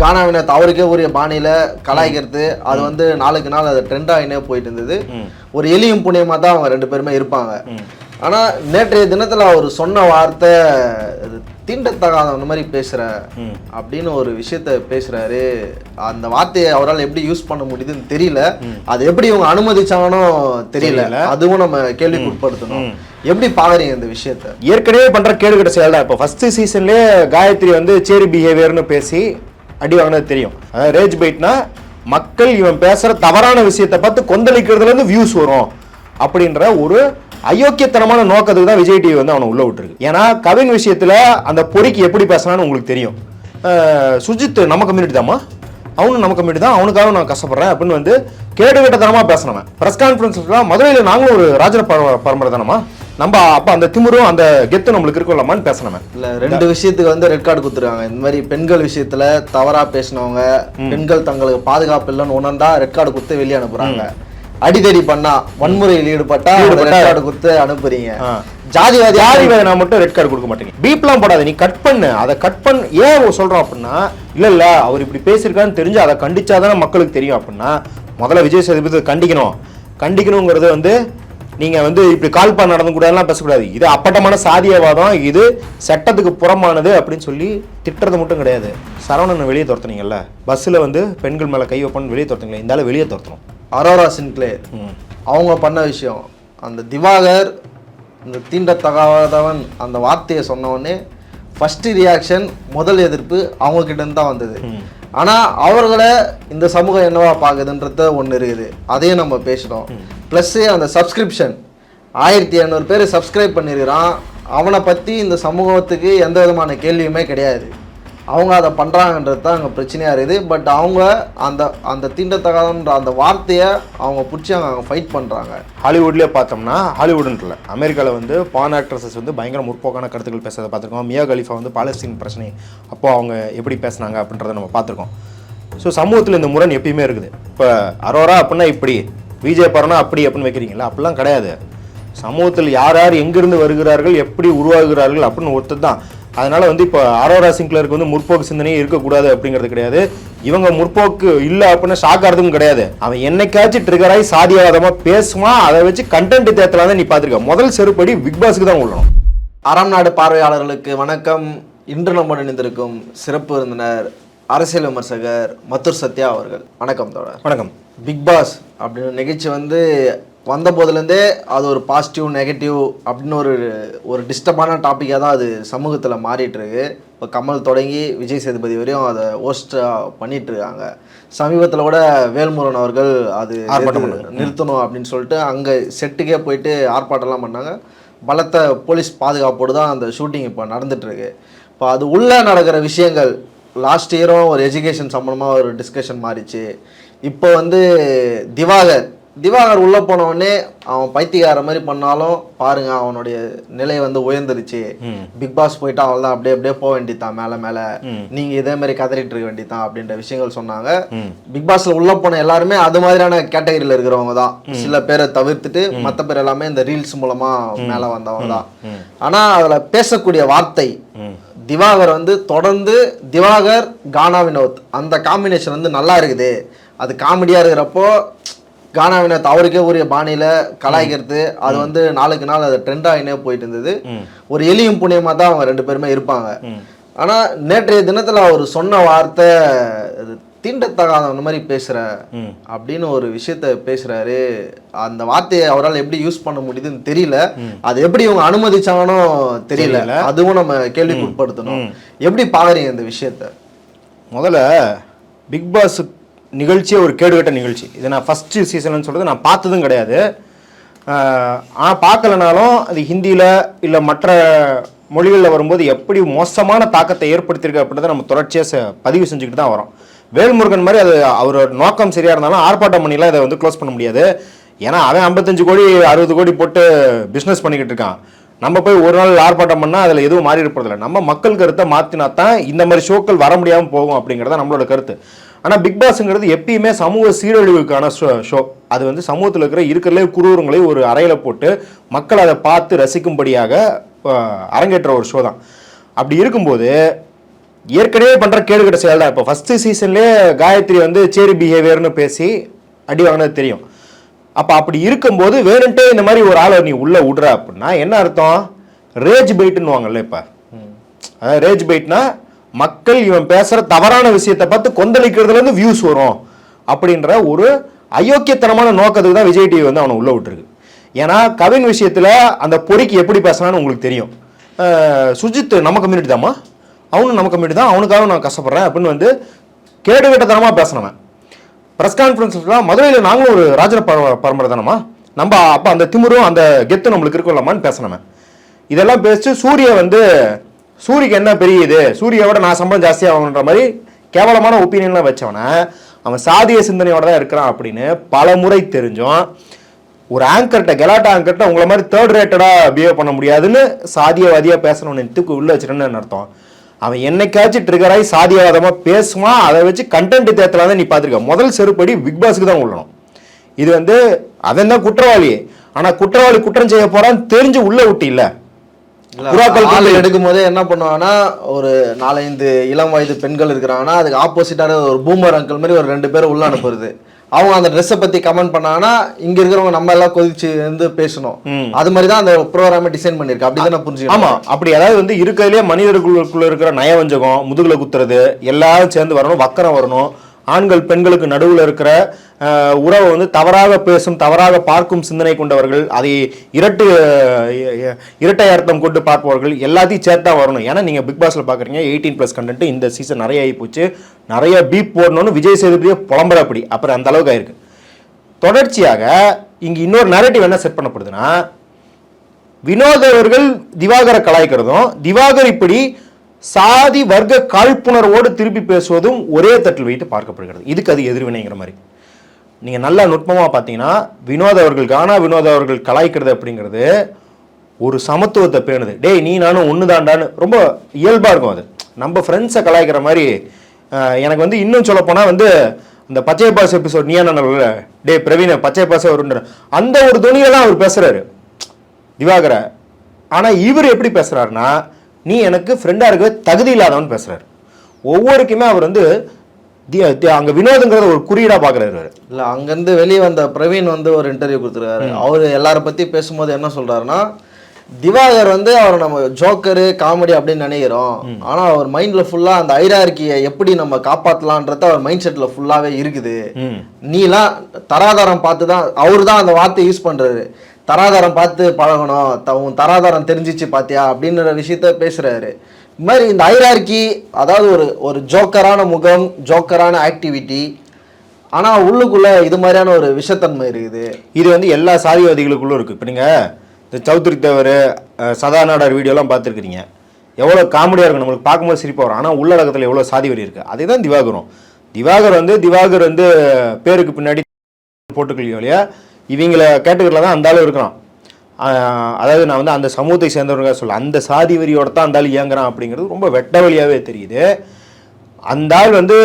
கானாவினத் அவருக்கே உரிய பாணியில கலாய்க்கிறது. அது வந்து நாளுக்கு நாள் அது ட்ரெண்ட் ஆகினே போயிட்டு இருந்தது. ஒரு எலியும் புண்ணியமா தான் அவங்க ரெண்டு பேருமே இருப்பாங்க. ஆனா நேற்றைய தினத்துல அவர் சொன்ன வார்த்தை இது தீண்டத்தகாத மாதிரி பேசுற அப்படின்னு ஒரு விஷயத்த பேசுறாரு. அந்த வார்த்தையை அவரால் எப்படி யூஸ் பண்ண முடியுதுன்னு தெரியல. அது எப்படி இவங்க அனுமதிச்சாங்கன்னு தெரியல. தெரியல. அதுவும் நம்ம கேள்விக்கு உட்படுத்தணும் எப்படி பாக்குறீங்க இந்த விஷயத்த? ஏற்கனவே பண்ற கேடுகட்ட செயல் தான் இப்போ ஃபர்ஸ்ட் சீசன்லேயே காயத்ரி வந்து சேரி பிஹேவியர்னு பேசி அடி வாங்கினது தெரியும். அதாவது ரேஜ் பைட்னா மக்கள் இவன் பேசுகிற தவறான விஷயத்தை பார்த்து கொந்தளிக்கிறதுலேருந்து வியூஸ் வரும். அப்படின்ற ஒரு அயோக்கியத்தனமான நோக்கத்துக்கு தான் விஜய் டிவி வந்து அவனை உள்ள விட்டுருக்கு. ஏன்னா கவின் விஷயத்தில் அந்த பொறிக்கு எப்படி பேசினான்னு உங்களுக்கு தெரியும். சுஜித் நம்ம கம்யூனிட்டி தாம்மா. அவனும் நம்ம கம்யூனிட்டி தான். அவனுக்காக நான் கஷ்டப்படுறேன் அப்படின்னு வந்து கேடுகட்டத்தனமா பேசினவன். ப்ரெஸ் கான்ஃபரன்ஸ்லாம் மதுரையில் நாங்களும் ஒரு ராஜன பரம்பரை தானம்மா? நம்ம அப்ப அந்த திமிரும் அந்த கெத்து நம்மளுக்கு இருக்கலாமான்னு பேசினவன் இல்ல ரெண்டு விஷயத்துக்கு வந்து ரெட் கார்டு கொடுத்துருக்காங்க. இந்த மாதிரி பெண்கள் விஷயத்துல தவறா பேசினவங்க பெண்கள் தங்களுக்கு பாதுகாப்பு இல்லைன்னு உணர்ந்தா ரெட் கார்டு கொடுத்து வெளியே அனுப்புறாங்க. அடிதடி பண்ணா வன்முறையில் ஈடுபட்டா ரெட் கார்டு கொடுத்து அனுப்புறீங்க. ஆ. ஜாதிவாதி நான் மட்டும் ரெட் கார்டு கொடுக்க மாட்டேங்க. பீப்லாம் போடாத நீ கட் பண்ணு. அதை கட் பண்ண. ஏன் சொல்றோம் அப்படின்னா இல்ல இல்ல அவர் இப்படி பேசியிருக்கான்னு தெரிஞ்சு அதை கண்டிச்சாதானே மக்களுக்கு தெரியும் அப்படின்னா முதல்ல விஜய் சேதுபதி கண்டிக்கணும். கண்டிக்கணுங்கிறது வந்து நீங்க வந்து இப்படி கால் பண்ண நடந்து கூடாதுலாம் பேசக்கூடாது. இது அப்பட்டமான சாதியவாதம். இது சட்டத்துக்கு புறமானது அப்படின்னு சொல்லி திட்டுறது மட்டும் கிடையாது. சரவணனை வெளியே துரத்துனீங்கல்ல? பஸ்ஸில் வந்து பெண்கள் மேலே கை வைப்பன்னு வெளியே துரத்துங்களே இந்த ஆளை வெளியே துரத்தணும். அரோரா சின்க்ளேர் அவங்க பண்ண விஷயம் அந்த திவாகர் இந்த தீண்டத்தகாதவன் அந்த வார்த்தையை சொன்ன உடனே ஃபர்ஸ்ட் ரியாக்ஷன் முதல் எதிர்ப்பு அவங்க கிட்ட இருந்து தான் வந்தது. ஆனா அவர்களை இந்த சமூகம் என்னவா பார்க்குதுன்றத ஒன்று இருக்குது. அதையும் நம்ம பேசுகிறோம் ப்ளஸ் அந்த சப்ஸ்கிரிப்ஷன் ஆயிரத்தி இரநூறு பேர் சப்ஸ்கிரைப் பண்ணியிருக்கிறான் அவனை பற்றி இந்த சமூகத்துக்கு எந்த விதமான கேள்வியுமே கிடையாது. அவங்க அதை பண்ணுறாங்கன்றது தான் அங்கே பிரச்சனையாக இருக்குது. பட் அவங்க அந்த அந்த தீண்டத்தகாதன்ற அந்த வார்த்தையை அவங்க பிடிச்சி அங்கே ஃபைட் பண்ணுறாங்க ஹாலிவுட்லேயே பார்த்தோம்னா ஹாலிவுட்ன்றில். அமெரிக்காவில் வந்து பான் ஆக்ட்ரஸஸ் வந்து பயங்கர முற்போக்கான கருத்துக்கள் பேசுறதை பார்த்துருக்கோம். மியா கலிஃபா வந்து பாலஸ்தீன் பிரச்சனை. அப்போ அவங்க எப்படி பேசுனாங்க அப்படின்றத நம்ம பார்த்துருக்கோம். ஸோ சமூகத்தில் இந்த முரண் எப்பயுமே இருக்குது. இப்போ அரோரா அப்படின்னா இப்படி விஜய் பரனா அப்படி அப்படின்னு வைக்கிறீங்களா அப்படிலாம் கிடையாது. சமூகத்தில் யார் யார் எங்கிருந்து வருகிறார்கள் எப்படி உருவாகிறார்கள் அப்படின்னு ஒருத்தர் தான். அதனால வந்து இப்போ அரோரா சிங்க்லருக்கு வந்து முற்போக்கு சிந்தனையே இருக்கக்கூடாது அப்படிங்கிறது கிடையாது. இவங்க முற்போக்கு இல்லை அப்படின்னு ஷாக் கிடையாது. அவன் என்னைக்காச்சும் ட்ரிகராகி சாதியாதமாக பேசுவான் அதை வச்சு கண்டென்ட் தேத்தலாம் தான் நீ பார்த்துருக்க. முதல் செருப்படி பிக் பாஸ்க்கு தான் உள்ளணும். அறம் நாடு பார்வையாளர்களுக்கு வணக்கம். இன்று நம்முடன் இணைந்திருக்கும் சிறப்பு விருந்தினர் அரசியல் விமர்சகர் மத்துர் சத்யா அவர்கள். வணக்கம் தோழர். வணக்கம். பிக் பாஸ் அப்படின்னு நிகழ்ச்சி வந்து வந்த போதுலேருந்தே அது ஒரு பாசிட்டிவ் நெகட்டிவ் அப்படின்னு ஒரு ஒரு டிஸ்டர்பான டாப்பிக்காக தான் அது சமூகத்தில் மாறிட்டு இருக்கு இப்போ கமல் தொடங்கி விஜய் சேதுபதி வரையும் அதை ஹோஸ்டாக பண்ணிட்டு இருக்காங்க சமீபத்தில் கூட வேல்முருகன் அவர்கள் அது ஆர்ப்பாட்டம் நிறுத்தணும் அப்படின்னு சொல்லிட்டு அங்கே செட்டுக்கே போயிட்டு ஆர்ப்பாட்டம்லாம் பண்ணாங்க. பலத்த போலீஸ் பாதுகாப்போடு தான் அந்த ஷூட்டிங் இப்போ நடந்துட்டு இருக்கு இப்போ அது உள்ளே நடக்கிற விஷயங்கள் லாஸ்ட் இயரும் ஒரு எஜுகேஷன் சம்மந்தமாக ஒரு டிஸ்கஷன் மாறிச்சு. இப்போ வந்து திவாகர் திவாகர் உள்ளே போன உடனே அவன் பைத்தியக்கார மாதிரி பண்ணாலும் பாருங்க அவனுடைய நிலை வந்து உயர்ந்துருச்சு. பிக் பாஸ் போயிட்டு அவள் தான் அப்படியே அப்படியே போக வேண்டியதான் மேலே மேலே. நீங்கள் இதே மாதிரி கதறிட்டு இருக்க வேண்டியதான் அப்படின்ற விஷயங்கள் சொன்னாங்க. பிக் பாஸ்ல உள்ள போன எல்லாருமே அது மாதிரியான கேட்டகரியில் இருக்கிறவங்க தான். சில பேரை தவிர்த்துட்டு மற்ற பேர் எல்லாமே இந்த ரீல்ஸ் மூலமா மேலே வந்தவங்க தான். ஆனா அதுல பேசக்கூடிய வார்த்தை திவாகர் வந்து தொடர்ந்து திவாகர் கானா வினோத் அந்த காம்பினேஷன் வந்து நல்லா இருக்குது. அது காமெடியா இருக்கிறப்போ கானா வினோத் அவருக்கே உரிய பாணியில கலாய்க்கிறது. அது வந்து நாளுக்கு நாள் அது ட்ரெண்ட் ஆகினே போயிட்டு இருந்தது ஒரு எலியும் புண்ணியமா தான் அவங்க ரெண்டு பேருமே இருப்பாங்க. ஆனா நேற்றைய தினத்துல அவர் சொன்ன வார்த்தை தீண்டத்தகாத மாதிரி பேசுற அப்படின்னு ஒரு விஷயத்த பேசுறாரு. அந்த வார்த்தையை அவரால் எப்படி யூஸ் பண்ண முடியுதுன்னு தெரியல. அது எப்படி இவங்க அனுமதிச்சாங்கன்னு தெரியல. அதுவும் நம்ம கேள்விக்கு உட்படுத்தணும் எப்படி பாக்குறீங்க இந்த விஷயத்த? முதல்ல பிக் பாஸ் நிகழ்ச்சியே ஒரு கேடுகட்ட நிகழ்ச்சி. இதை நான் ஃபஸ்ட்டு சீசன் சொல்கிறது நான் பார்த்ததும் கிடையாது. ஆனால் பார்க்கலனாலும் அது ஹிந்தியில் இல்லை மற்ற மொழிகளில் வரும்போது எப்படி மோசமான தாக்கத்தை ஏற்படுத்தியிருக்கு அப்படின்றத நம்ம தொடர்ச்சியாக பதிவு செஞ்சுக்கிட்டு தான் வரோம். வேல்முருகன் மாதிரி அது அவரோட நோக்கம் சரியாக இருந்தாலும் ஆர்ப்பாட்டம் பண்ணிலாம் இதை வந்து க்ளோஸ் பண்ண முடியாது. ஏன்னா அவன் ஐம்பத்தஞ்சு கோடி அறுபது கோடி போட்டு பிஸ்னஸ் பண்ணிக்கிட்டு இருக்கான். நம்ம போய் ஒரு நாள் ஆர்ப்பாட்டம் பண்ணால் அதில் எதுவும் மாறி இருப்பதில்லை. நம்ம மக்கள் கருத்தை மாற்றினா தான் இந்த மாதிரி ஷோக்கள் வர முடியாமல் போகும் அப்படிங்கிறத நம்மளோட கருத்து. ஆனால் பிக் பாஸ்ங்கிறது எப்பயுமே சமூக சீரழிவுக்கான ஷோ ஷோ. அது வந்து சமூகத்தில் இருக்கிற இருக்கிறதுலே குரூரங்களை ஒரு அறையில் போட்டு மக்கள் அதை பார்த்து ரசிக்கும்படியாக அரங்கேற்ற ஒரு ஷோ தான். அப்படி இருக்கும்போது ஏற்கனவே பண்ற கேடுகட்ட செயல் தான். இப்போ ஃபர்ஸ்ட் சீசன்லேயே காயத்ரி வந்து சேரி பிஹேவியர்னு பேசி அடி வாங்கினது தெரியும். அப்போ அப்படி இருக்கும்போது வேணுன்ட்டே இந்த மாதிரி ஒரு ஆளை நீ உள்ள விடுற அப்படின்னா என்ன அர்த்தம்? ரேஜ் பைட்டுன்னு வாங்கல்ல இப்போ. அதாவது ரேஜ் பைட்னா மக்கள் இவன் பேசுற தவறான விஷயத்தை பார்த்து கொந்தளிக்கிறதுல இருந்து வியூஸ் வரும் அப்படின்ற ஒரு அயோக்கியத்தனமான நோக்கத்துக்கு தான் விஜய் டிவி வந்து அவனை உள்ள விட்டுருக்கு. ஏன்னா கவின் விஷயத்துல அந்த பொறிக்கு எப்படி பேசினான்னு உங்களுக்கு தெரியும். சுஜித் நம்ம கம்யூனிட்டி தாம்மா. அவனும் நம்ம கம்யூனிட்டி தான். அவனுக்காக நான் கஷ்டப்படுறேன் அப்படின்னு வந்து கேடுகட்டத்தனமாக பேசினவன். ப்ரெஸ் கான்ஃபரன்ஸ்லாம் மதுரையில் நாங்களும் ஒரு ராஜர பரம்பரை தானம்மா. நம்ம அப்போ அந்த திமிரும் அந்த கெத்து நம்மளுக்கு இருக்கலாமான்னு பேசினவன். இதெல்லாம் பேசிட்டு சூரிய வந்து சூரியக்கு என்ன பெரிய இது சூரியோட நான் சம்பளம் ஜாஸ்தியாகன்ற மாதிரி கேவலமான ஒப்பீனியன்லாம் வச்சவனை அவன் சாதிய சிந்தனையோட தான் இருக்கிறான் அப்படின்னு பல முறை தெரிஞ்சும் ஒரு ஆங்கர்கிட்ட கெலாட்டா ஆங்கர்கிட்ட உங்களை மாதிரி தேர்ட் ரேட்டடாக பிஹேவ் பண்ண முடியாதுன்னு சாதியவாதியாக பேசணும்னு தூக்கு உள்ளே வச்சிருன்னு அர்த்தம்? அவன் என்னைக்காச்சும் ட்ரிகராகி சாதியவாதமாக பேசுவான் அதை வச்சு கண்டென்ட் தேர்தலாக தான் நீ பார்த்துருக்க. முதல் செருப்படி பிக் பாஸ்க்கு தான் உள்ளணும். இது வந்து அவன் தான் குற்றவாளி. ஆனால் குற்றவாளி குற்றம் செய்ய போகிறான்னு தெரிஞ்சு உள்ளே விட்டு இல்லை. புறாக்கள் ஆள் எடுக்கும் போதே என்ன பண்ணுவாங்கன்னா ஒரு நாலஞ்சு இளம் வயது பெண்கள் இருக்கிறாங்கன்னா அதுக்கு ஆப்போசிட்டான ஒரு பூமர் அங்கிள் மாதிரி ஒரு ரெண்டு பேரும் உள்ள அனுப்புறது. அவங்க அந்த ட்ரெஸ்ஸை பத்தி கமெண்ட் பண்ணாங்கன்னா இங்க இருக்கிறவங்க நம்ம எல்லாம் கொதிச்சு வந்து பேசணும். அது மாதிரி தான் அந்த ப்ரோக்ராமை டிசைன் பண்ணிருக்கு அப்படிதானே புரிஞ்சுக்கணும்? ஆமா. அப்படி அதாவது வந்து இருக்கிறதுலே மனிதர்களுக்குள்ள இருக்கிற நயவஞ்சகம் முதுகுல குத்துறது எல்லாரும் சேர்ந்து வரணும் வக்கரம் வரணும். ஆண்கள் பெண்களுக்கு நடுவில் இருக்கிற உறவை வந்து தவறாக பேசும் தவறாக பார்க்கும் சிந்தனை கொண்டவர்கள் அதை இரட்டு இரட்டை அர்த்தம் கொண்டு பார்ப்பவர்கள் எல்லாத்தையும் சேர்த்தா வரணும். ஏன்னா நீங்கள் பிக் பாஸில் பார்க்குறீங்க எயிட்டீன் ப்ளஸ் கண்டென்ட் இந்த சீசன் நிறைய ஆகி போச்சு. நிறைய பீப் போடணும்னு விஜய் சேதுபதியை புலம்புறப்படி. அப்புறம் அந்த அளவுக்கு ஆயிருக்கு. தொடர்ச்சியாக இங்கே இன்னொரு நரேட்டிவ் என்ன செட் பண்ணப்படுதுன்னா வினோத் அவர்கள் திவாகரை கலாய்க்கிறதும் திவாகர் இப்படி சாதி வர்க்க காழ்ப்புணர்வோடு திருப்பி பேசுவதும் ஒரே தட்டில் வைத்து பார்க்கப்படுகிறது. இதுக்கு அது எதிர்வினைங்கிற மாதிரி. நீங்கள் நல்லா நுட்பமாக பார்த்தீங்கன்னா வினோத் அவர்கள் கானா வினோத் அவர்கள் கலாய்க்கிறது அப்படிங்கிறது ஒரு சமத்துவத்தை பேணுது. டேய் நீ நானும் ஒன்று தாண்டான்னு ரொம்ப இயல்பாக இருக்கும் அது. நம்ம ஃப்ரெண்ட்ஸை கலாய்க்கிற மாதிரி எனக்கு வந்து இன்னும் சொல்லப்போனால் வந்து இந்த பச்சை பாஸ் எபிசோட் நீ என்ன டே பிரவீன பச்சை பாச வருன்ற அந்த ஒரு துணியில தான் அவர் பேசுகிறாரு திவாகர. ஆனால் இவர் எப்படி பேசுகிறாருன்னா நீ எனக்கு ஃப்ரெண்டா இருக்க தகுதி இல்லாதவன் பேசுறாரு. ஒவ்வொருக்குமே அவர் வந்து அங்க வினோதங்கிறத ஒரு குறியீடா பாக்குறாரு அவரு இல்ல அங்கிருந்து வெளியே வந்த பிரவீன் வந்து ஒரு இன்டர்வியூ கொடுத்துருக்காரு. அவர் எல்லார பத்தி பேசும்போது என்ன சொல்றாருன்னா திவாகர் வந்து அவர் நம்ம ஜோக்கரு காமெடி அப்படின்னு நினைக்கிறோம். ஆனா அவர் மைண்ட்ல ஃபுல்லா அந்த ஐரார்கியை எப்படி நம்ம காப்பாத்தலான்றத அவர் மைண்ட் செட்ல ஃபுல்லாவே இருக்குது. நீலாம் தராதாரம் பார்த்து தான் அவர் தான் அந்த வார்த்தையை யூஸ் பண்றாரு. தராதாரம் பார்த்து பழகணும். த- உன் தராதாரம் தெரிஞ்சிச்சு பார்த்தியா அப்படின்ற விஷயத்த பேசுகிறாரு இது மாதிரி இந்த ஐரார்கி அதாவது ஒரு ஒரு ஜோக்கரான முகம் ஜோக்கரான ஆக்டிவிட்டி ஆனால் உள்ளுக்குள்ளே இது மாதிரியான ஒரு விஷத்தன்மை இருக்குது. இது வந்து எல்லா சாதிவாதிகளுக்குள்ளும் இருக்குது இப்போ நீங்கள் இந்த சௌத்ரி தேவர் சதாநாடர் சதாநாடார் வீடியோலாம் பார்த்துருக்குறீங்க. எவ்வளோ காமெடியாக இருக்கும் நம்மளுக்கு பார்க்கும்போது சிரிப்பாக வரும். ஆனால் உள்ளடக்கத்தில் எவ்வளோ சாதி வரி இருக்குது அதே தான் திவாகரும். திவாகர் வந்து திவாகர் வந்து பேருக்கு பின்னாடி போட்டுக்கலையோ இல்லையா இவங்கள கேட்டகரியில் தான் அந்த ஆளு இருக்கிறான். அதாவது நான் வந்து அந்த சமூகத்தை சேர்ந்தவங்க சொல்ல அந்த சாதி வரியோட தான் அந்த ஆள் இயங்குறான் அப்படிங்கிறது ரொம்ப வெட்ட வழியாகவே தெரியுது. அந்த ஆள் வந்து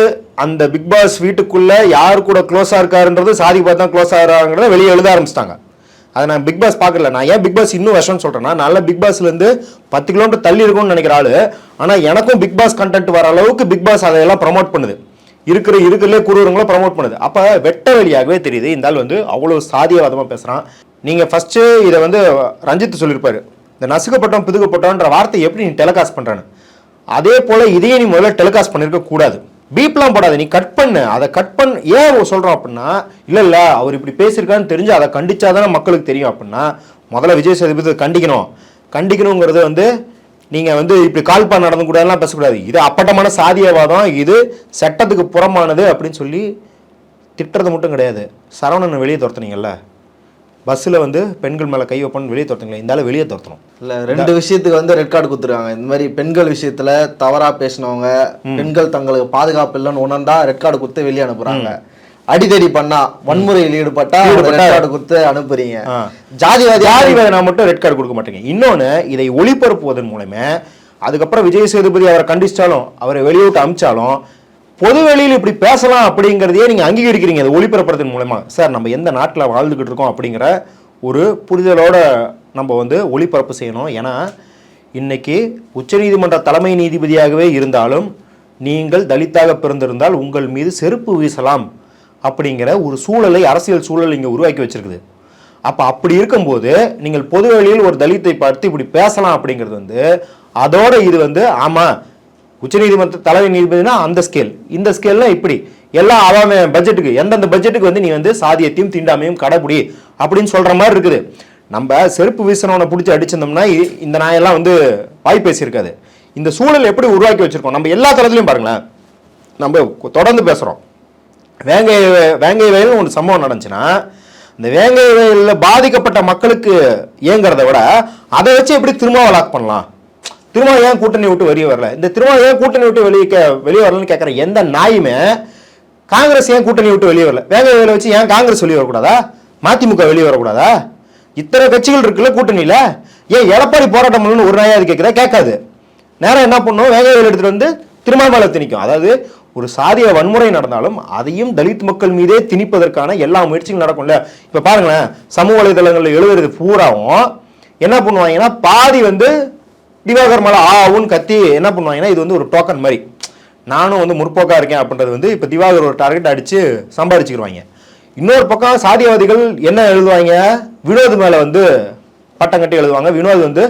அந்த பிக் பாஸ் வீட்டுக்குள்ளே யார் கூட க்ளோஸாக இருக்காருன்றது சாதி பார்த்து தான் க்ளோஸ் ஆகிறாங்கிறத வெளியே எழுத ஆரம்பிச்சிட்டாங்க. அதை நான் பிக் பாஸ் பார்க்கல. நான் ஏன் பிக் பாஸ் இன்னும் வருஷம்னு சொல்கிறேன்னா நல்ல பிக் பாஸ்லேருந்து பத்து கிலோமீட்டர் தள்ளி இருக்கும்னு நினைக்கிற ஆளு. ஆனால் எனக்கும் பிக் பாஸ் கண்டென்ட் வர அளவுக்கு பிக் பாஸ் அதையெல்லாம் ப்ரமோட் பண்ணுது. இருக்கிற இருக்கிறதுலே குருவரங்களை ப்ரமோட் பண்ணுது. அப்போ வெட்ட வழியாகவே தெரியுது. இந்த ஆள் வந்து அவ்வளோ சாதியவாதமாக பேசுகிறான் நீங்கள் ஃபஸ்ட்டு இதை வந்து ரஞ்சித் சொல்லியிருப்பார் இந்த நசுக்கப்பட்டோம் பிதுக்கப்பட்டோன்ற வார்த்தை எப்படி நீ டெலிகாஸ்ட் பண்ணுறான்னு அதே போல் இதையே நீ முதல்ல டெலிகாஸ்ட் பண்ணியிருக்க கூடாது. பீப்லாம் போடாது. நீ கட் பண்ணு. அதை கட் பண் ஏன் சொல்கிறோம் அப்படின்னா இல்லை இல்லை அவர் இப்படி பேசியிருக்கான்னு தெரிஞ்சு அதை கண்டிச்சாதானே மக்களுக்கு தெரியும் அப்படின்னா முதல்ல விஜய் சேதுபதி கண்டிக்கணும். கண்டிக்கணுங்கிறது வந்து நீங்கள் வந்து இப்படி கால் பண்ண நடந்து கூடாதுலாம் பேசக்கூடாது. இது அப்பட்டமான சாதியவாதம். இது சட்டத்துக்கு புறமானது அப்படின்னு சொல்லி திட்டுறது மட்டும் கிடையாது. சரவணனை வெளியே துரத்துனீங்கல்ல? பஸ்ஸில் வந்து பெண்கள் மேலே கை வைப்போன்னு வெளியே துரத்துங்களா இந்த வெளியே துரத்தணும். இல்ல ரெண்டு விஷயத்துக்கு வந்து ரெட் கார்டு கொடுத்துருக்காங்க. இந்த மாதிரி பெண்கள் விஷயத்துல தவறா பேசினவங்க பெண்கள் தங்களுக்கு பாதுகாப்பு இல்லைன்னு உணர்ந்தா ரெட் கார்டு கொடுத்து வெளியே அனுப்புறாங்க. அடிதடி பண்ணா வன்முறையில் ஈடுபட்டா ரெட் கார்டு கொடுத்து அனுப்புறீங்க. ஜாதிவாதி ஜாதி வேதனா மட்டும் ரெட் கார்டு கொடுக்க மாட்டேங்க. இன்னொன்று இதை ஒளிபரப்புவதன் மூலமே அதுக்கப்புறம் விஜய் சேதுபதி அவரை கண்டிச்சாலும் அவரை வெளியூட்டு அமிச்சாலும் பொது வெளியில் இப்படி பேசலாம் அப்படிங்கிறதையே நீங்கள் அங்கீகரிக்கிறீங்க. அதை ஒளிபரப்புறதன் மூலமா. சார் நம்ம எந்த நாட்டில் வாழ்ந்துக்கிட்டு இருக்கோம் அப்படிங்கிற ஒரு புரிதலோட நம்ம வந்து ஒளிபரப்பு செய்யணும். ஏன்னா இன்னைக்கு உச்சநீதிமன்ற தலைமை நீதிபதியாகவே இருந்தாலும் நீங்கள் தலித்தாக பிறந்திருந்தால் உங்கள் மீது செருப்பு வீசலாம். அப்படிங்கிற ஒரு சூழலை அரசியல் சூழல் இங்கே உருவாக்கி வச்சிருக்குது. அப்போ அப்படி இருக்கும்போது நீங்கள் பொது வழியில் ஒரு தலித்தை பார்த்து இப்படி பேசலாம் அப்படிங்கிறது வந்து அதோட இது வந்து ஆமாம் உச்சநீதிமன்ற தலைமை நீதிபதினா அந்த ஸ்கேல் இந்த ஸ்கேல்னா இப்படி எல்லா அவன் பட்ஜெட்டுக்கு எந்தெந்த பட்ஜெட்டுக்கு வந்து நீ வந்து சாதியத்தையும் தீண்டாமையும் கடைப்பிடி அப்படின்னு சொல்கிற மாதிரி இருக்குது. நம்ம செருப்பு வீசனவனை பிடிச்சி அடிச்சிருந்தோம்னா இந்த நாயெல்லாம் வந்து வாய் பேசியிருக்காது. இந்த சூழல் எப்படி உருவாக்கி வச்சுருக்கோம்? நம்ம எல்லா தளத்துலையும் பாருங்களேன். நம்ம தொடர்ந்து பேசுகிறோம் வேங்கை வேங்கை வயல் ஒரு சம்பவம் நடந்துச்சுன்னா இந்த வேங்கை வயலில் பாதிக்கப்பட்ட மக்களுக்கு இயங்குறத விட அதை வச்சு எப்படி திரும்ப லாக் பண்ணலாம்? திரும்ப ஏன் கூட்டணி விட்டு வெளியே வரல? இந்த திரும்ப ஏன் கூட்டணி விட்டு வெளியே கே- வெளியே வரலன்னு கேட்குற எந்த நாயுமே காங்கிரஸ் ஏன் கூட்டணி விட்டு வெளியே வரல? வேங்கை வயலை வச்சு ஏன் காங்கிரஸ் வெளியே வரக்கூடாதா? மதிமுக வெளியே வரக்கூடாதா? இத்தனை கட்சிகள் இருக்குல்ல கூட்டணியில்? ஏன் எடப்பாடி போராட்டம் பண்ணணும்னு ஒரு நாயாவது அது கேட்குதா கேட்காது நேரம் என்ன பண்ணும்? வேங்கை வயல் எடுத்துகிட்டு வந்து திருமாமலை திணிக்கும். அதாவது ஒரு சாதிய வன்முறை நடந்தாலும் அதையும் தலித் மக்கள் மீதே திணிப்பதற்கான எல்லா முயற்சிகளும் நடக்கும்ல. இப்போ பாருங்களேன் சமூக வலைதளங்களில் எழுதுறது பூராவும் என்ன பண்ணுவாங்கன்னா பாதி வந்து திவாகர் மலை ஆவுன்னு கத்தி என்ன பண்ணுவாங்கன்னா இது வந்து ஒரு டோக்கன் மாதிரி. நானும் வந்து முற்போக்காக இருக்கேன் அப்படின்றது வந்து இப்போ திவாகர் ஒரு டார்கெட் அடிச்சு சம்பாதிச்சுக்கிடுவாங்க இன்னொரு பக்கம் சாதியவாதிகள் என்ன எழுதுவாங்க? வினோத் மேலே வந்து பட்டம் கட்டி எழுதுவாங்க. வினோத் வந்து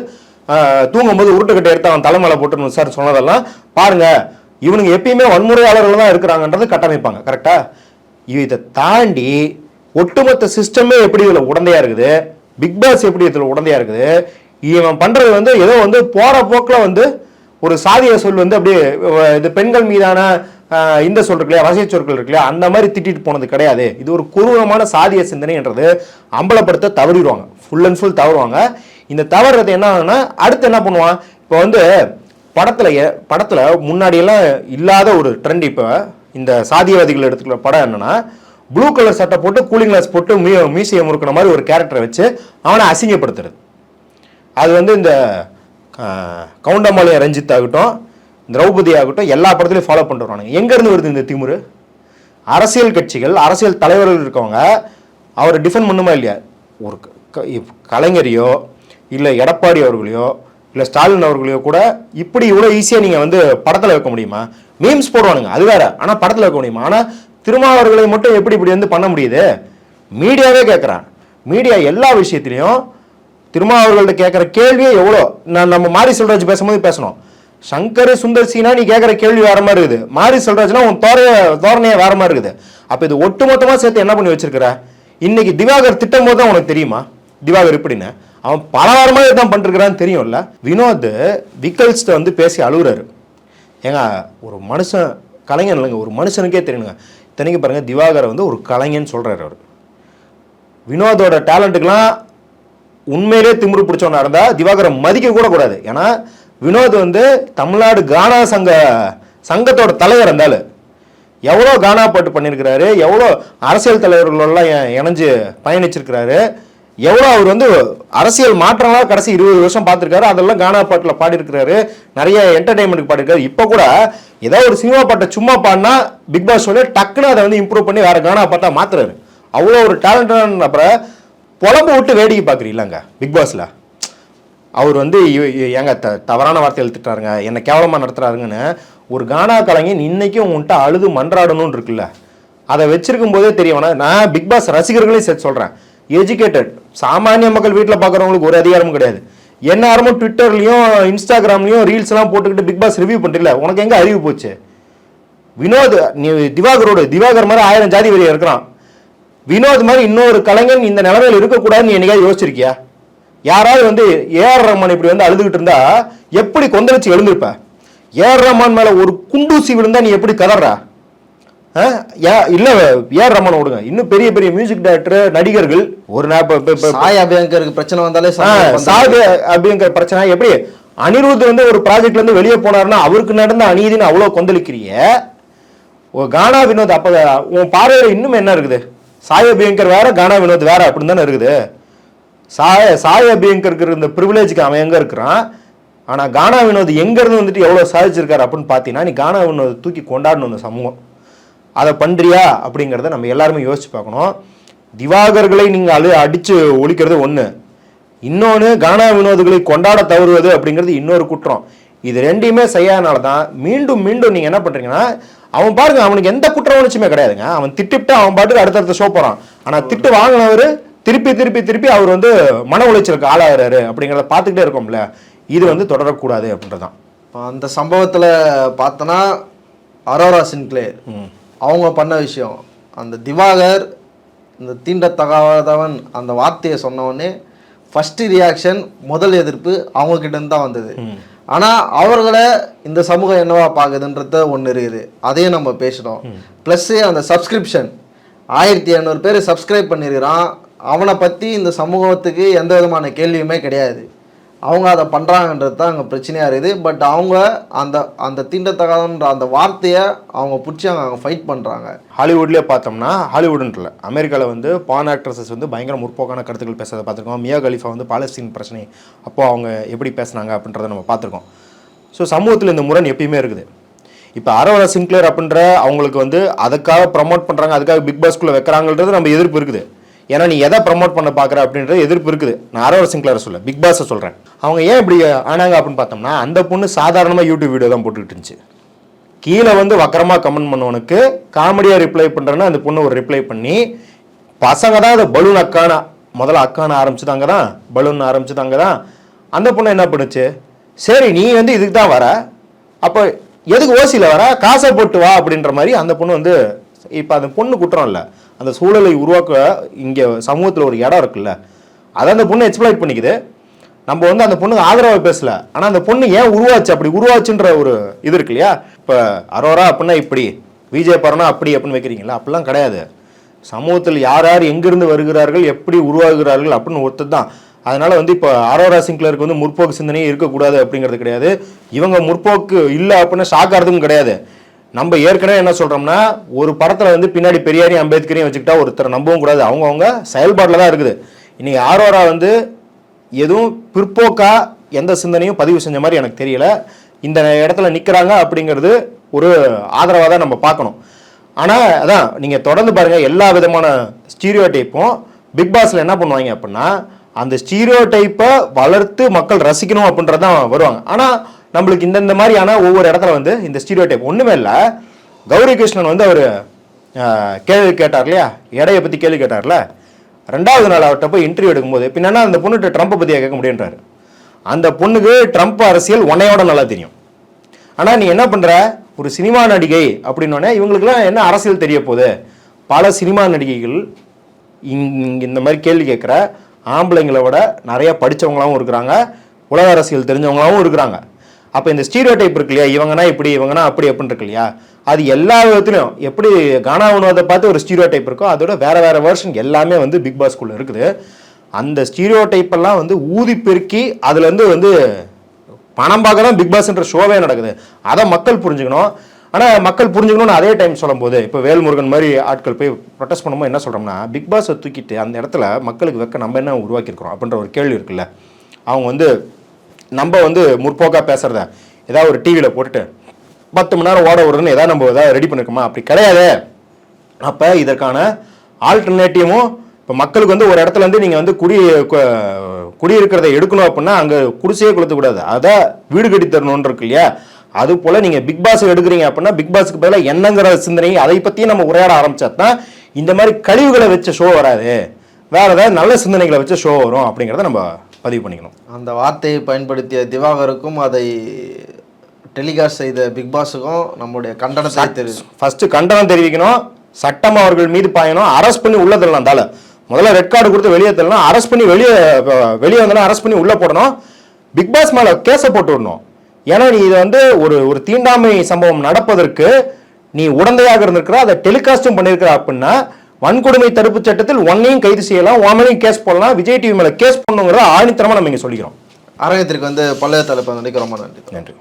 தூங்கும்போது உருட்டுக்கட்டை எடுத்து அவன் தலைமையில போட்டு சார் சொன்னதெல்லாம் பாருங்கள் இவனுங்க எப்பயுமே வன்முறையாளர்கள் தான் இருக்கிறாங்கன்றது கட்டமைப்பாங்க கரெக்டா இதை தாண்டி ஒட்டுமொத்த சிஸ்டமே எப்படி இதில் உடந்தையா இருக்குது? பிக் பாஸ் எப்படி இதில் உடந்தையா இருக்குது? இவன் பண்றது வந்து ஏதோ வந்து போற போக்கில் வந்து ஒரு சாதிய சொல் வந்து அப்படியே இது பெண்கள் மீதான இந்த சொல் இருக்கு இல்லையா? சொற்கள் இருக்கு இல்லையா? அந்த மாதிரி திட்டிட்டு போனது கிடையாது. இது ஒரு குரூரமான சாதிய சிந்தனைன்றது அம்பலப்படுத்த தவறிடுவாங்க. ஃபுல் அண்ட் ஃபுல் தவறுவாங்க. இந்த தவறுறது என்ன ஆகும்னா அடுத்து என்ன பண்ணுவான்? இப்போ வந்து படத்துல படத்துல முன்னாடியெல்லாம் இல்லாத ஒரு ட்ரெண்ட் இப்போ இந்த சாதியவாதிகள் எடுத்துக்கிற படம் என்னன்னா ப்ளூ கலர் சட்டை போட்டு கூலிங் கிளாஸ் போட்டு மீ மியூசியம் முறுக்கின மாதிரி ஒரு கேரக்டரை வச்சு அவனை அசிங்கப்படுத்துறது. அது வந்து இந்த அஹ், ரஞ்சித் ஆகட்டும் திரௌபதி ஆகட்டும் எல்லா படத்துலையும் ஃபாலோ பண்ணிட்டு வரானுங்க எங்கேருந்து வருது இந்த திமுரு? அரசியல் கட்சிகள் அரசியல் தலைவர்கள் இருக்கவங்க அவரை டிஃபெண்ட் பண்ணுமா இல்லையா? ஒரு க- கலைஞரையோ இல்லை எடப்பாடி அவர்களையோ இல்லை ஸ்டாலின் அவர்களையோ கூட இப்படி இவ்வளோ ஈஸியாக நீங்கள் வந்து படத்தில் வைக்க முடியுமா? மீம்ஸ் போடுவானுங்க. அது வேற. ஆனால் படத்தில் வைக்க முடியுமா? ஆனால் திருமாவர்களை மட்டும் எப்படி இப்படி வந்து பண்ண முடியுது? மீடியாவே கேட்குறான் மீடியா எல்லா விஷயத்திலையும் திருமாவர்கள்ட்ட கேட்குற கேள்வியே எவ்வளோ? நான் நம்ம மாரி செல்வராஜ் பேசும்போது பேசணும். சங்கர் சுந்தர் சீனா நீ கேட்குற கேள்வி வேற மாதிரி இருக்குது. மாரி செல்வராஜ்னா உன் தோரைய தோரணையே வேற மாதிரி இருக்குது. அப்போ இது ஒட்டுமொத்தமாக சேர்த்து என்ன பண்ணி வச்சிருக்கிற? இன்னைக்கு திவாகர் திட்டம் போது தான் உனக்கு தெரியுமா? திவாகர் இப்படின்னு. அவன் பல வாரமாக இதான் பண்ணிருக்கிறான்னு தெரியும்ல. வினோத் விக்கல்ஸ்ட வந்து பேசி அழுகுறாரு. ஏங்க ஒரு மனுஷன் கலைஞன் இல்லைங்க ஒரு மனுஷனுக்கே தெரியணுங்க. இத்தனைக்கு பாருங்கள் திவாகரை வந்து ஒரு கலைஞன் சொல்கிறாரு அவர். வினோதோட டேலண்ட்டுக்கெலாம் உண்மையிலே திமுரு பிடிச்சவனா இருந்தால் திவாகரை மதிக்க கூட கூடாது. ஏன்னா வினோத் வந்து தமிழ்நாடு கானா சங்க சங்கத்தோட தலைவர் இருந்தாலும் எவ்வளோ கானா பாட்டு பண்ணியிருக்கிறாரு எவ்வளோ அரசியல் தலைவர்களெல்லாம் இணைஞ்சு பயணிச்சிருக்கிறாரு. எவ்வளோ அவர் வந்து அரசியல் மாற்றங்களாக கடைசி இருபது வருஷம் பார்த்துருக்காரு. அதெல்லாம் கானா பாட்டில் பாடியிருக்கிறாரு. நிறைய என்டர்டைன்மெண்ட்டுக்கு பாடியிருக்காரு. இப்போ கூட ஏதோ ஒரு சினிமா பாட்டை சும்மா பாடினா பிக் பாஸ் சொல்லி டக்குன்னு அதை வந்து இம்ப்ரூவ் பண்ணி வேறு கானா பாட்டை மாத்துறாரு. அவ்வளோ ஒரு டேலண்டான அப்புறம் புலம்பு விட்டு வேடிக்கை பார்க்குறீங்களாங்க பிக் பாஸில் அவர் வந்து ஏங்க த தவறான வார்த்தைகள் திட்டுறாருங்க என்னை கேவலமாக நடத்துகிறாருங்கன்னு ஒரு கானா கலைஞன் இன்னைக்கும் உன்கிட்ட அழுது மன்றாடணும்னு இருக்குல்ல. அதை வச்சிருக்கும் போதே தெரியும் நான் பிக் பாஸ் ரசிகர்களையும் சேர்த்து சொல்கிறேன் எஜுகேட்டட் சாமானிய மக்கள் வீட்டில் பார்க்குறவங்களுக்கு ஒரு அதிகாரமும் கிடையாது. எந்நேரமும் ட்விட்டர்லையும் இன்ஸ்டாகிராம்லையும் ரீல்ஸ்லாம் போட்டுக்கிட்டு பிக் பாஸ் ரிவ்யூ பண்ணுறீல உனக்கு எங்கே அறிவு போச்சு? வினோத் நீ திவாகரோட திவாகர் மாதிரி ஆயிரம் ஜாதி வெறியா இருக்கிறான். வினோத் மாதிரி இன்னொரு கலைஞன் இந்த நிலைமையில் இருக்கக்கூடாதுன்னு நீ என்னைக்காவது யோசிச்சிருக்கியா? யாராவது வந்து ஏஆர் ரஹ்மான் இப்படி வந்து அழுதுகிட்டு இருந்தா எப்படி கொந்தளிச்சு எழுந்திருப்ப? ஏஆர் ரஹ்மான் மேலே ஒரு குண்டூசி விழுந்தா நீ எப்படி கதறா இல்ல ஏஆர் ரஹ்மான் விடுங்க. இன்னும் பெரிய பெரிய மியூசிக் டைரக்டர் நடிகர்கள் ஒரு சாய் அபியங்கருக்கு பிரச்சனை வந்தாலே சாகு அப்படிங்கிற பிரச்சனை. எப்படி? அனிருத் வந்து ஒரு ப்ராஜெக்ட்ல இருந்து வெளியே போனாருன்னா அவருக்கு நடந்த அநீதின்னு அவ்வளவு கொந்தளிக்கிறிய ஒரு கானா வினோத் அப்ப உன் பார்வையில இன்னும் என்ன இருக்குது? சாய் அபியங்கர் வேற கானா வினோத் வேற அப்படின்னு தானே இருக்குது. சாய சாய் அபியங்கருக்கு இருந்த ப்ரிவிலேஜ்க்கு அவன் எங்க இருக்கிறான்? ஆனா கானா வினோத் எங்க இருந்து வந்துட்டு எவ்வளவு சாதிச்சிருக்காரு அப்படின்னு பார்த்தீங்கன்னா நீ கானா வினோத் தூக்கி கொண்டாடணும் இந்த சமூகம். அதை பண்றியா அப்படிங்கிறத நம்ம எல்லாருமே யோசிச்சு பார்க்கணும். திவாகர்களை நீங்க அழு அடிச்சு ஒழிக்கிறது ஒண்ணு. இன்னொன்று கானா வினோதுகளை கொண்டாட தவறுவது அப்படிங்கிறது இன்னொரு குற்றம். இது ரெண்டையுமே செய்யாதனால தான் மீண்டும் மீண்டும் நீங்கள் என்ன பண்ணுறீங்கன்னா அவன் பாருங்க அவனுக்கு எந்த குற்ற உணர்ச்சியுமே கிடையாதுங்க. அவன் திட்டிவிட்டு அவன் பாட்டுக்கு அடுத்தடுத்த ஷோ போகிறான் ஆனால் திட்டு வாங்கினவர் திருப்பி திருப்பி திருப்பி அவர் வந்து மன உளைச்சலுக்கு ஆளாகிறாரு அப்படிங்கிறத பார்த்துக்கிட்டே இருக்கோம்ல. இது வந்து தொடரக்கூடாது அப்படின்றதான் இப்போ அந்த சம்பவத்தில் பார்த்தோன்னா அரோரா சின்க்ளேர் அவங்க பண்ண விஷயம். அந்த திவாகர் இந்த தீண்டத்தகாதவன் அந்த வார்த்தையை சொன்ன உடனே ஃபர்ஸ்ட் ரியாக்ஷன் முதல் எதிர்ப்பு அவங்க கிட்ட இருந்து தான் வந்தது. ஆனால் அவர்களை இந்த சமூகம் என்னவா பார்க்குதுன்றத ஒன்று இருக்குது. அதையும் நம்ம பேசினோம் ப்ளஸ்ஸு அந்த சப்ஸ்கிரிப்ஷன் ஆயிரத்தி இரநூறு பேர் சப்ஸ்கிரைப் பண்ணியிருக்கிறான் அவனை பற்றி இந்த சமூகத்துக்கு எந்த விதமான கேள்வியுமே கிடையாது. அவங்க அதை பண்ணுறாங்கன்றது தான் அங்கே பிரச்சனையாக இருக்குது. பட் அவங்க அந்த அந்த தீண்டத்தகாதன்ற அந்த வார்த்தையை அவங்க பிடிச்சி அவங்க அங்கே ஃபைட் பண்ணுறாங்க ஹாலிவுட்லேயே பார்த்தோம்னா ஹாலிவுட்ன்றல. அமெரிக்காவில் வந்து பான் ஆக்ட்ரஸஸ் வந்து பயங்கர முற்போக்கான கருத்துக்கள் பேசுறதை பார்த்துருக்கோம். மியா கலிஃபா வந்து பாலஸ்தீன் பிரச்சனை. அப்போ அவங்க எப்படி பேசுனாங்க அப்படின்றத நம்ம பார்த்துருக்கோம். ஸோ சமூகத்தில் இந்த முரண் எப்பயுமே இருக்குது. இப்போ அரவர சிங்க்ளர் அப்படின்ற அவங்களுக்கு வந்து அதுக்காக ப்ரமோட் பண்ணுறாங்க அதுக்காக பிக் பாஸ்குள்ளே வைக்கிறாங்கன்றது நம்ம எதிர்ப்பு இருக்குது. ஏன்னா நீ எதை ப்ரமோட் பண்ண பார்க்குற அப்படின்றது எதிர்ப்பு இருக்குது. நான் அரவர் சிங்க்ளேரை சொல்ல பிக் பாஸை சொல்கிறேன் அவங்க ஏன் இப்படி ஆனாங்க அப்படின்னு பார்த்தோம்னா அந்த பொண்ணு சாதாரணமாக யூடியூப் வீடியோ தான் போட்டுக்கிட்டு இருந்துச்சு. கீழே வந்து வக்கரமாக கமெண்ட் பண்ணவனுக்கு காமெடியாக ரிப்ளை பண்ணுறேன்னு அந்த பொண்ணு ஒரு ரிப்ளை பண்ணி பசங்க தான் அதை பலூன் அக்கான முதல்ல அக்கான ஆரம்பிச்சதாங்க தான் பலூன் ஆரம்பிச்சதாங்க தான். அந்த பொண்ணு என்ன பண்ணுச்சு? சரி நீ வந்து இதுக்கு தான் வர. அப்போ எதுக்கு ஓசியில் வர? காசை போட்டு வா அப்படின்ற மாதிரி அந்த பொண்ணு வந்து இப்போ அந்த பொண்ணு குற்றம் இல்லை. அந்த சூழலை உருவாக்க இங்கே சமூகத்தில் ஒரு இடம் இருக்குல்ல அதை அந்த பொண்ணு எக்ஸ்பிளைட் பண்ணிக்குது. நம்ம வந்து அந்த பொண்ணுக்கு ஆதரவாக பேசல. ஆனால் அந்த பொண்ணு ஏன் உருவாச்சு? அப்படி உருவாச்சுன்ற ஒரு இது இருக்கு இல்லையா? இப்போ அரோரா அப்படின்னா இப்படி விஜய் பரனா அப்படி அப்படின்னு வைக்கிறீங்களா? அப்படிலாம் கிடையாது. சமூகத்தில் யார் யார் எங்கிருந்து வருகிறார்கள் எப்படி உருவாகிறார்கள் அப்படின்னு ஒருத்தர் தான். அதனால் வந்து இப்போ அரோரா சிங்க்லருக்கு வந்து முற்போக்கு சிந்தனையே இருக்கக்கூடாது அப்படிங்கிறது கிடையாது. இவங்க முற்போக்கு இல்லை அப்படின்னு ஷாக் ஆகிறதும் கிடையாது. நம்ம ஏற்கனவே என்ன சொல்கிறோம்னா ஒரு படத்தில் வந்து பின்னாடி பெரியாரையும் அம்பேத்கரையும் வச்சுக்கிட்டா ஒருத்தரை நம்பவும் கூடாது. அவங்கவுங்க செயல்பாட்டில் தான் இருக்குது. இன்றைக்கி ஆரோரா வந்து எதுவும் பிற்போக்காக எந்த சிந்தனையும் பதிவு செஞ்ச மாதிரி எனக்கு தெரியல. இந்த இடத்துல நிற்கிறாங்க அப்படிங்கிறது ஒரு ஆதரவாக தான் நம்ம பார்க்கணும். ஆனால் அதான் நீங்கள் தொடர்ந்து பாருங்கள் எல்லா விதமான ஸ்டீரியோ டைப்பும் பிக் பாஸில் என்ன பண்ணுவாங்க அப்படின்னா அந்த ஸ்டீரியோ டைப்பை வளர்த்து மக்கள் ரசிக்கணும் அப்படின்றது தான் வருவாங்க. ஆனால் நம்மளுக்கு இந்தந்த மாதிரியான ஒவ்வொரு இடத்துல வந்து இந்த ஸ்டீரியோ டைப் ஒன்றுமே இல்லை. கௌரி கிருஷ்ணன் வந்து அவர் கேள்வி கேட்டார் இல்லையா? எடையை பற்றி கேள்வி கேட்டார்ல. ரெண்டாவது நாள் அவர்கிட்ட போய் இன்டர்வியூ எடுக்கும்போது பின்னா அந்த பொண்ணுகிட்ட ட்ரம்ப்பை பற்றியாக கேட்க முடியுன்றாரு அந்த பொண்ணுக்கு ட்ரம்ப் அரசியல் உன்னையோட நல்லா தெரியும். ஆனால் நீ என்ன பண்ணுற ஒரு சினிமா நடிகை அப்படின்னோடனே இவங்களுக்குலாம் என்ன அரசியல் தெரிய போகுது? பல சினிமா நடிகைகள் இங் இந்த மாதிரி கேள்வி கேட்குற ஆம்பளைங்களை விட நிறைய படித்தவங்களாவும் இருக்கிறாங்க. உலக அரசியல் தெரிஞ்சவங்களாவும் இருக்கிறாங்க. அப்போ இந்த ஸ்டீரியோ டைப் இருக்கு இல்லையா? இவங்கன்னா இப்படி இவங்கன்னா அப்படி அப்படின்னு இருக்கு இல்லையா? அது எல்லா விதத்துலையும் எப்படி கானா உணவதை பார்த்து ஒரு ஸ்டீரியோ டைப் இருக்கோ அதோட வேற வேற வேர்ஷன் எல்லாமே வந்து பிக் பாஸ்குள்ளே இருக்குது. அந்த ஸ்டீரியோ டைப்பெல்லாம் வந்து ஊதி பெருக்கி அதுலேருந்து வந்து பணம் பார்க்க தான் பிக் பாஸ்ன்ற ஷோவே நடக்குது. அதை மக்கள் புரிஞ்சுக்கணும். ஆனால் மக்கள் புரிஞ்சுக்கணும்னு அதே டைம் சொல்லும்போது இப்போ வேல்முருகன் மாதிரி ஆட்கள் போய் ப்ரொட்டஸ்ட் பண்ணும்போது என்ன சொல்கிறோம்னா பிக் பாஸை தூக்கிட்டு அந்த இடத்துல மக்களுக்கு வெக்க நம்ம என்ன உருவாக்கியிருக்கிறோம் அப்படின்ற ஒரு கேள்வி இருக்குல்ல. அவங்க வந்து நம்ம வந்து முற்போக்காக பேசுகிறத ஏதாவது ஒரு டிவியில் போட்டுட்டு பத்து மணி நேரம் ஓட விடுறதுன்னு ஏதாவது நம்ம ஏதாவது ரெடி பண்ணிருக்கோமா? அப்படி கிடையாது. அப்போ இதற்கான ஆல்டர்னேட்டிவும் இப்போ மக்களுக்கு வந்து ஒரு இடத்துல இருந்து நீங்கள் வந்து குடி கு- குடியிருக்கிறத எடுக்கணும் அப்படின்னா அங்கே குடிசையே கொளுத்தக்கூடாது அதை வீடு கட்டி தரணும்னு இருக்கு இல்லையா? அது போல் நீங்கள் பிக் பாஸ் எடுக்கிறீங்க அப்படின்னா பிக் பாஸுக்கு பதிலாக என்னங்கிற சிந்தனை அதை பற்றியும் நம்ம உரையாட ஆரம்பிச்சா தான் இந்த மாதிரி கழிவுகளை வச்ச ஷோ வராது. வேறு ஏதாவது நல்ல சிந்தனைகளை வச்ச ஷோ வரும் அப்படிங்கிறத நம்ம பதிவு பண்ணிக்கணும். அந்த வார்த்தையை பயன்படுத்திய திவாகருக்கும் அதை டெலிகாஸ்ட் செய்த பிக் பாஸுக்கும் நம்முடைய கண்டனத்தை தெரி ஃபர்ஸ்ட் கண்டனம் தெரிவிக்கணும். சட்டம் அவர்கள் மீது பாயணும். அரெஸ்ட் பண்ணி உள்ள தள்ளலாம் தால முதல்ல ரெட் கார்டு கொடுத்து வெளியே தள்ளணும். அரெஸ்ட் பண்ணி வெளியே வெளியே வந்தோன்னா அரெஸ்ட் பண்ணி உள்ள போடணும். பிக் பாஸ் மேல கேஸை போட்டு விடணும். ஏன்னா நீ இதை வந்து ஒரு ஒரு தீண்டாமை சம்பவம் நடப்பதற்கு நீ உடந்தையாக இருந்திருக்கிற அதை டெலிகாஸ்டும் பண்ணியிருக்கிற அப்படின்னா வன்கொடுமை தடுப்பு சட்டத்தில் ஒன்னையும் கைது செய்யலாம் உன் கேஸ் போடலாம் விஜய் டிவி மேல கேஸ் பண்ணுங்கிற ஆணித்தரமா நம்ம இங்க சொல்லிக்கிறோம். அரங்கத்திற்கு வந்து பல்லைய தலைப்பு நினைக்க ரொம்ப நன்றி. நன்றி.